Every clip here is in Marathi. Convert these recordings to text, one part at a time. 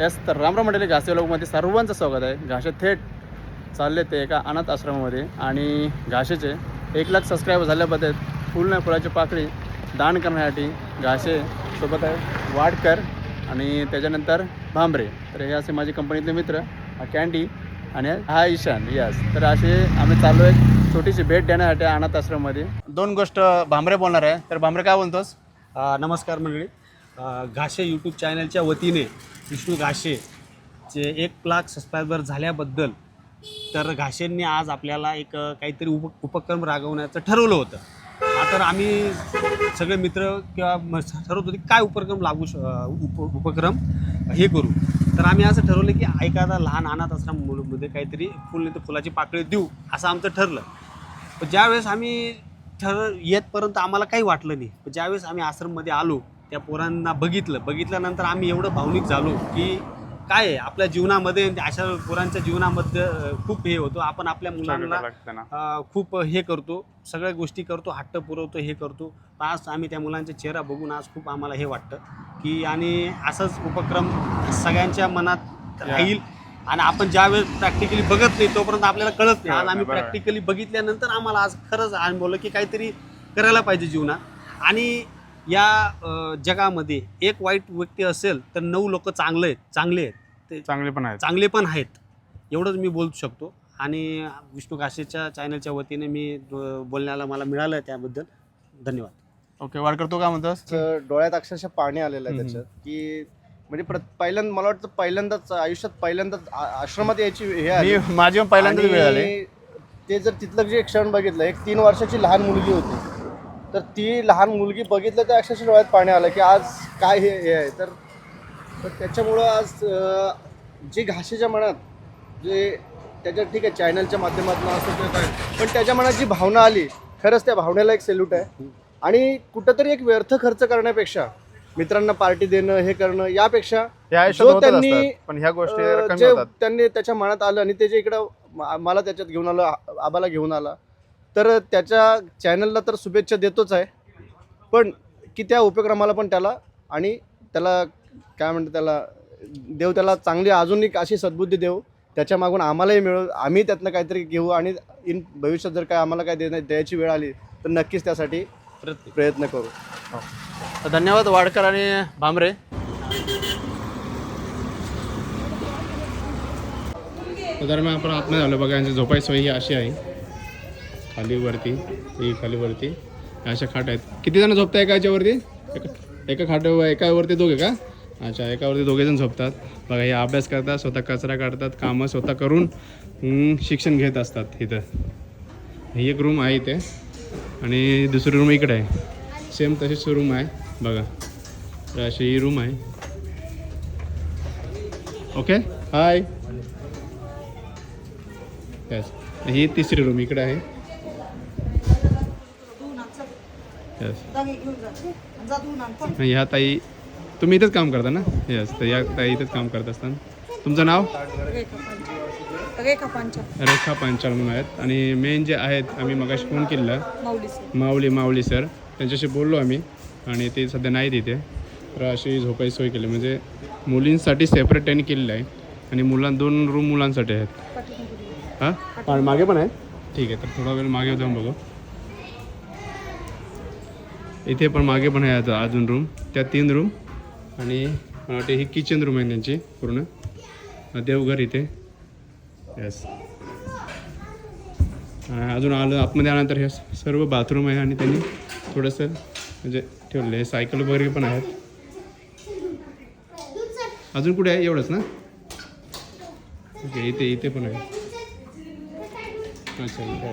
यास तर रामराम मंडळी घासे लोकमध्ये सर्वांचं स्वागत आहे. घाशे थेट चालले ते एका अनाथ आश्रमामध्ये आणि घाशेचे एक लाख सबस्क्राईबर झाल्याबद्दल फुल नाही फुलाची पाकळी दान करण्यासाठी घाशे सोबत आहे वाडकर आणि त्याच्यानंतर भांबरे. तर हे असे माझे कंपनीतले मित्र हा कॅन्डी आणि हा ईशान. यस तर असे आम्ही चाललो आहे छोटीशी भेट देण्यासाठी अनाथ आश्रममध्ये. दोन गोष्ट भांबरे बोलणार आहे. तर भांबरे काय बोलतोस? नमस्कार मंडळी. घाशे यूट्यूब चॅनलच्या वतीने विष्णू घाशे चे एक लाख सबस्क्रायबर झाल्याबद्दल तर घाशेंनी आज आपल्याला एक काहीतरी उप उपक्रम राबवण्याचं ठरवलं होतं. तर आम्ही सगळे मित्र किंवा ठरवत होते काय उपक्रम लागू श उप उपक्रम हे करू. तर आम्ही असं ठरवलं की एखादा लहान अनाथ आश्रममध्ये काहीतरी फुल नाही तर फुलाची पाकळी देऊ असं आमचं ठरलं. पण ज्यावेळेस आम्ही ठर येतपर्यंत आम्हाला काही वाटलं नाही. पण ज्यावेळेस आम्ही आश्रममध्ये आलो त्या पोरांना बघितलं. बघितल्यानंतर आम्ही एवढं भावनिक झालो की काय आहे? आपल्या जीवनामध्ये आणि अशा पोरांच्या जीवनामध्ये खूप हे होतो. आपण आपल्या मुलांना खूप हे करतो. सगळ्या गोष्टी करतो. हट्ट पुरवतो हे करतो. आज आम्ही त्या मुलांचे चेहरा बघून आज खूप आम्हाला हे वाटतं की आणि असंच उपक्रम सगळ्यांच्या मनात राहील. आणि आपण ज्यावेळेस प्रॅक्टिकली बघत नाही तोपर्यंत आपल्याला कळत नाही. आज आम्ही. प्रॅक्टिकली बघितल्यानंतर आम्हाला आज खरंच अनुभवलं की काहीतरी करायला पाहिजे जीवनात. आणि या जगामध्ये एक वाईट व्यक्ती असेल तर नऊ लोक चांगले आहेत चांगले आहेत. ते चांगले पण आहेत. चांगले पण आहेत. एवढंच मी बोलू शकतो. आणि विष्णू काशेच्या चॅनलच्या वतीने मी बोलण्याला मला मिळालं त्याबद्दल धन्यवाद. ओके वाडकर तू काय म्हणतोस? तर डोळ्यात अक्षरशः पाणी आलेलं आहे. त्याच्यात. की म्हणजे प्र- पहिल्यांदा मला वाटतं पहिल्यांदाच आयुष्यात पहिल्यांदाच आश्रमात यायची हे माझी पण पहिल्यांदाच वेळ आली. ते जर तिथलं जे क्षण बघितलं एक तीन वर्षाची लहान मुलगी होती. तर ती लहान मुलगी बघितलं तर अक्षरशः डोळ्यात पाणी आलं की आज काय हे हे आहे. तर तर त्याच्यामुळं आज जे घाशीच्या मनात जे त्याच्या ठीक आहे चॅनलच्या माध्यमातून असं किंवा काय पण त्याच्या मनात जी भावना आली खरंच त्या भावनेला एक सेल्यूट आहे. आणि कुठंतरी एक व्यर्थ खर्च करण्यापेक्षा मित्रांना पार्टी देणं हे करणं यापेक्षा जो त्यांनी, पण ह्या गोष्टी त्यांनी त्याच्या मनात आलं आणि ते जे इकडं मला त्याच्यात घेऊन आलं आबाला घेऊन आला तर त्याच्या चॅनलला तर शुभेच्छा देतोच आहे. पण की त्या उपक्रमाला पण त्याला आणि त्याला काय म्हणतात त्याला देव त्याला चांगली अजून एक अशी सद्बुद्धी देऊ त्याच्या मागून आम्हालाही मिळू आम्ही त्यातनं काहीतरी घेऊ आणि इन भविष्यात जर काय आम्हाला काय देण्या द्यायची वेळ आली तर नक्कीच त्यासाठी प्रयत्न. करू. तर धन्यवाद वाडकर आणि भांबरे तर दरम्यान आपण आतमध्ये आलो बघा यांची झोपाई सोय ही अशी आहे. खाली वरती ही खाली वरती अशा खाट आहेत. किती जण झोपताय एका याच्यावरती? एका एका खाटावर एकावरती दोघे का? अच्छा एकावरती दोघे जण झोपतात. बघा हे अभ्यास करतात स्वतः कचरा काढतात कामं स्वतः करून शिक्षण घेत असतात इथं. ही एक रूम आहे इथे. आणि दुसरी रूम इकडे आहे. सेम तशीच रूम आहे. बघा. तर अशी ही रूम आहे. ओके हाय ही तिसरी रूम इकडे आहे. यस ह्या ताई तुम्ही इथंच काम करता ना? यस तर या ताई इथंच काम करत असतात. तुमचं नाव? रेखा पांचाळ. रेखा पांचाळ म्हणून आहेत. आणि मेन जे आहेत आम्ही मगाशी फोन केलेला. माऊली सर माऊली माऊली सर त्यांच्याशी बोललो आम्ही. आणि ते सध्या नाही तिथे तर अशी झोपाई सोय केली. म्हणजे मुलींसाठी सेपरेट त्यांनी केलेलं आहे. आणि मुलां दोन रूम मुलांसाठी आहेत. हां? आणि मागे पण आहे? ठीक आहे तर थोडा वेळ मागे जाऊन बघू. इथे पण मागे पण आहे आता अजून रूम त्या तीन रूम आणि मला वाटते ही किचन रूम आहे त्यांची पूर्ण. देवघर इथे. येस अजून आलं आतमध्ये आल्यानंतर हे सर्व बाथरूम आहे आणि त्यांनी थोडंसं म्हणजे ठेवलेलं आहे. सायकल वगैरे पण आहेत. अजून कुठे आहे? एवढंच ना? ओके इथे इथे पण आहे. अच्छा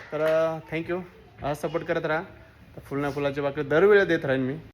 तर थँक्यू सपोर्ट करत राहा. तर फुलना फुलाच्या बाकी दरवेळेला देत राहीन मी.